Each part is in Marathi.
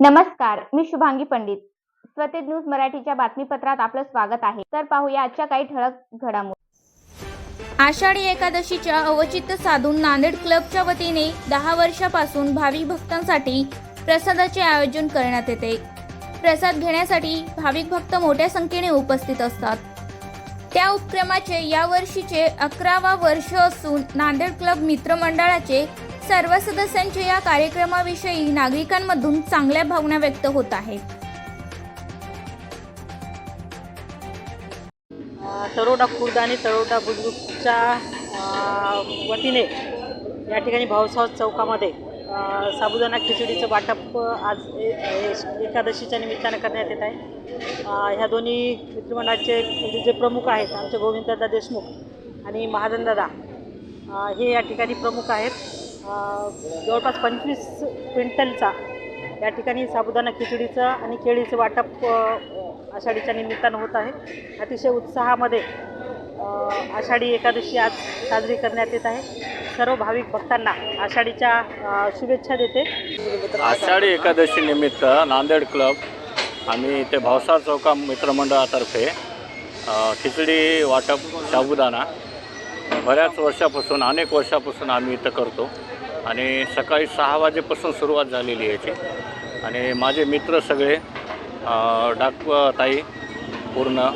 नमस्कार मी शुभांगी पंडित. स्वतेज न्यूज मराठीच्या बातमीपत्रात आपलं स्वागत आहे. तर पाहूया आजच्या काही ठळक घडामोडी. आषाढी एकादशीच्या अवचित्त साधून नांदेड क्लबच्या वतीने दहा वर्षापासून भाविक भक्तांसाठी प्रसादाचे आयोजन करण्यात येते. प्रसाद घेण्यासाठी भाविक भक्त मोठ्या संख्येने उपस्थित असतात. त्या उपक्रमाचे यावर्षीचे अकरावा वर्ष असून नांदेड क्लब मित्रमंडळाचे सर्व सदस्यांच्या या कार्यक्रमाविषयी नागरिकांमधून चांगल्या भावना व्यक्त होत आहेत. तरोटा तरोडा खुर्द आणि तरोडा बुद्रुकच्या वतीने या ठिकाणी भाऊसाहेब चौकामध्ये साबुदाणा खिचडीचं वाटप आज एकादशीच्या निमित्तानं करण्यात येत आहे. ह्या दोन्ही मित्रमंडळाचे म्हणजे जे प्रमुख आहेत आमचे गोविंददादा देशमुख आणि महाजनदादा हे या ठिकाणी प्रमुख आहेत. जवळपास पंचवीस क्विंटलचा. या ठिकाणी साबुदाणा खिचडीचं आणि केळीचं वाटप आषाढीच्या निमित्तानं होत आहे. अतिशय उत्साहामध्ये आषाढी एकादशी आज साजरी करण्यात येत आहे. सर्व भाविक भक्तांना आषाढीच्या शुभेच्छा देते. आषाढी एकादशी निमित्त नांदेड क्लब आम्ही इथे भावसार चौका मित्रमंडळातर्फे खिचडी वाटप साबुदाणा. बऱ्याच वर्षापासून अनेक वर्षापासून आम्ही इथं करतो. आणि सकाळी सहा वाजेपासून सुरुवात झालेली आहे याची. आणि माझे मित्र सगळे डाक ताई पूर्ण.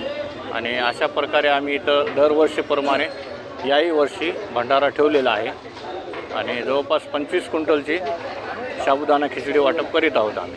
आणि अशा प्रकारे आम्ही इथं दरवर्षीप्रमाणे याही वर्षी भंडारा ठेवलेला आहे. आणि जवळपास पंचवीस क्विंटलची साबुदाणा खिचडी वाटप करीत आहोत आम्ही.